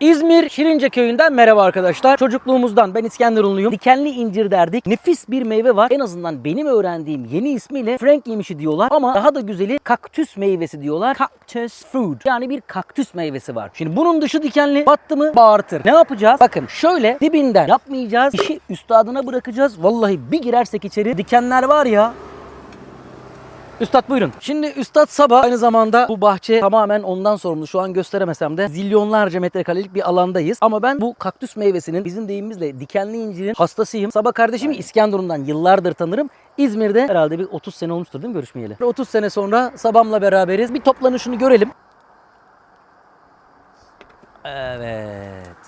İzmir Şirince köyünden merhaba arkadaşlar. Çocukluğumuzdan ben İskenderunluyum. Dikenli incir derdik. Nefis bir meyve var. En azından benim öğrendiğim yeni ismiyle Frank yemişi diyorlar. Ama daha da güzeli kaktüs meyvesi diyorlar. Cactus fruit. Yani bir kaktüs meyvesi var. Şimdi bunun dışı dikenli battı mı bağırtır. Ne yapacağız? Bakın şöyle dibinden yapmayacağız. İşi üstadına bırakacağız. Vallahi bir girersek içeri dikenler var ya Üstad buyurun. Şimdi Üstad Sabah aynı zamanda bu bahçe tamamen ondan sorumlu. Şu an gösteremesem de zilyonlarca metrekarelik bir alandayız. Ama ben bu kaktüs meyvesinin bizim deyimimizle dikenli incirin hastasıyım. Sabah kardeşimi İskenderun'dan yıllardır tanırım. İzmir'de herhalde bir 30 sene olmuştur değil mi görüşmeyeli? 30 sene sonra Sabah'la beraberiz. Bir toplanışını görelim. Evet.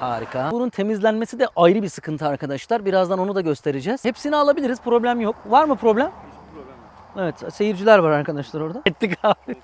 Harika. Bunun temizlenmesi de ayrı bir sıkıntı arkadaşlar. Birazdan onu da göstereceğiz. Hepsini alabiliriz. Problem yok. Var mı problem? Evet. Seyirciler var arkadaşlar orada. Ettik abi.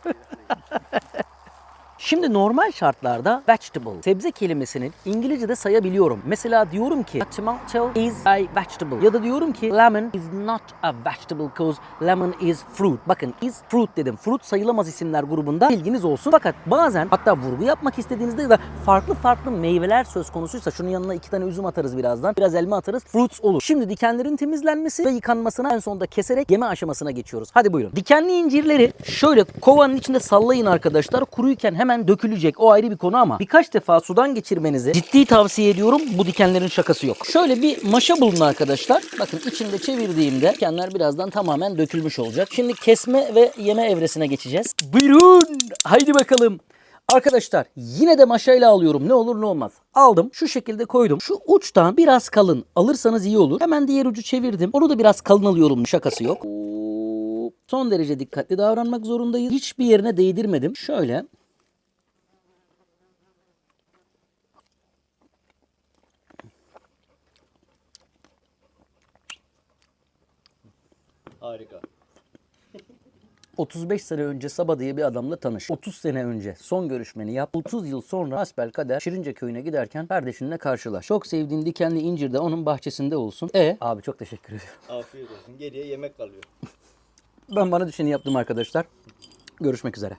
Şimdi normal şartlarda vegetable, sebze kelimesini İngilizce'de sayabiliyorum. Mesela diyorum ki a tomato is a vegetable ya da diyorum ki lemon is not a vegetable because lemon is fruit. Bakın is fruit dedim. Fruit sayılamaz isimler grubunda bilginiz olsun. Fakat bazen hatta vurgu yapmak istediğinizde ya da farklı farklı meyveler söz konusuysa şunun yanına iki tane üzüm atarız birazdan. Biraz elma atarız. Fruits olur. Şimdi dikenlerin temizlenmesi ve yıkanmasına en sonunda keserek yeme aşamasına geçiyoruz. Hadi buyurun. Dikenli incirleri şöyle kovanın içinde sallayın arkadaşlar. Kuruyken hemen dökülecek. O ayrı bir konu ama birkaç defa sudan geçirmenizi ciddi tavsiye ediyorum. Bu dikenlerin şakası yok. Şöyle bir maşa bulun arkadaşlar. Bakın içinde çevirdiğimde dikenler birazdan tamamen dökülmüş olacak. Şimdi kesme ve yeme evresine geçeceğiz. Buyurun. Haydi bakalım. Arkadaşlar yine de maşayla alıyorum. Ne olur ne olmaz. Aldım. Şu şekilde koydum. Şu uçtan biraz kalın alırsanız iyi olur. Hemen diğer ucu çevirdim. Onu da biraz kalın alıyorum. Şakası yok. Son derece dikkatli davranmak zorundayız. Hiçbir yerine değdirmedim. Şöyle. Harika. 35 sene önce Saba diye bir adamla tanış. 30 sene önce son görüşmeni yap. 30 yıl sonra hasbel kader Şirince köyüne giderken kardeşinle karşılaş. Çok sevdiğin dikenli incir de onun bahçesinde olsun. E abi çok teşekkür ediyorum. Afiyet olsun. Geriye yemek kalıyor. Ben bana düşeni yaptım arkadaşlar. Görüşmek üzere.